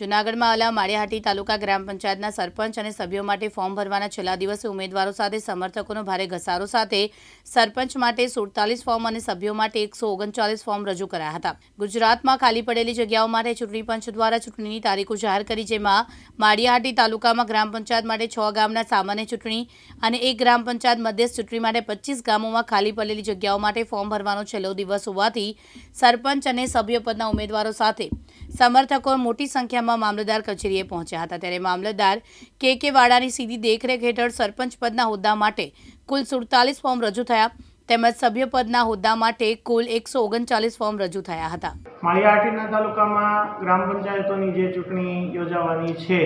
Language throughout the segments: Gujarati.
જૂનાગઢમાં આવેલા માળિયાહાટી તાલુકા ગ્રામ પંચાયતના સરપંચ અને સભ્યો માટે ફોર્મ ભરવાના છેલ્લા દિવસે ઉમેદવારો સાથે સમર્થકોનો ભારે ઘસારો સાથે સરપંચ માટે સુડતાલીસ ફોર્મ અને સભ્યો માટે એકસો ઓગણચાલીસ ફોર્મ રજૂ કરાયા હતા. ગુજરાતમાં ખાલી પડેલી જગ્યાઓ માટે ચૂંટણી પંચ દ્વારા ચૂંટણીની તારીખો જાહેર કરી, જેમાં માળિયાહાટી તાલુકામાં ગ્રામ પંચાયત માટે છ ગામના સામાન્ય ચૂંટણી અને એક ગ્રામ પંચાયત મધ્યસ્થ ચૂંટણી માટે પચીસ ગામોમાં ખાલી પડેલી જગ્યાઓ માટે ફોર્મ ભરવાનો છેલ્લો દિવસ હોવાથી સરપંચ અને સભ્યપદના ઉમેદવારો સાથે સમર્થકો મોટી સંખ્યામાં મામલતદાર કચેરીએ પહોંચ્યા હતા. ત્યારે મામલતદાર કે કે વાડાની સીધી દેખરેખ હેઠળ સરપંચ પદના હોદ્દા માટે કુલ સુડતાલીસ ફોર્મ રજૂ થયા. તેમજ સભ્ય પદના હોદ્દા માટે કુલ એકસો ઓગણચાલીસ ફોર્મ રજૂ થયા હતા. માળિયાહાટીના તાલુકામાં ગ્રામ પંચાયતોની જે ચૂંટણી યોજાવાની છે,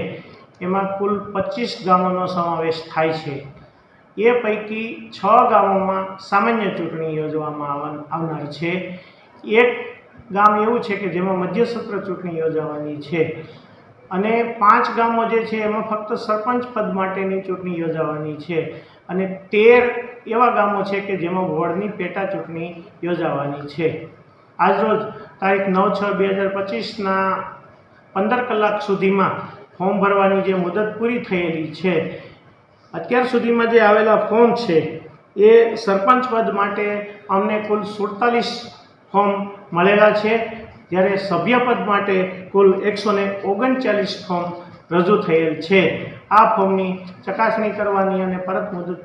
એમાં કુલ પચીસ ગામોનો સમાવેશ થાય છે. એ પૈકી છ ગામોમાં સામાન્ય ચૂંટણી યોજવામાં આવનાર છે. એક ગામ એવું છે કે જેમાં મધ્યસત્ર ચૂંટણી યોજાવાની છે. અને પાંચ ગામો જે છે એમાં ફક્ત સરપંચ પદ માટેની ચૂંટણી યોજાવાની છે. અને તેર એવા ગામો છે કે જેમાં વોર્ડની પેટા ચૂંટણી યોજાવાની છે. આજરોજ તારીખ નવ છ બે હજાર પચીસના પંદર કલાક સુધીમાં ફોર્મ ભરવાની જે મુદત પૂરી થયેલી છે, અત્યાર સુધીમાં જે આવેલા ફોર્મ છે, એ સરપંચ પદ માટે અમને કુલ સુડતાલીસ ફોર્મ મળેલા છે, જ્યારે સભ્યપદ માટે કુલ એકસો ને ઓગણચાલીસ ફોર્મ રજૂ થયેલ છે. આ ફોર્મની ચકાસણી કરવાની અને પરત મુદત,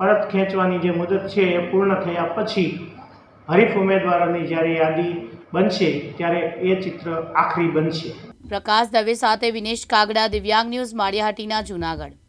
પરત ખેંચવાની જે મુદત છે એ પૂર્ણ થયા પછી હરીફ ઉમેદવારોની જ્યારે યાદી બનશે, ત્યારે એ ચિત્ર આખરી બનશે. પ્રકાશ દવે સાથે વિનેશ કાગડા, દિવ્યાંગ ન્યૂઝ, માળિયાહાટીના જૂનાગઢ.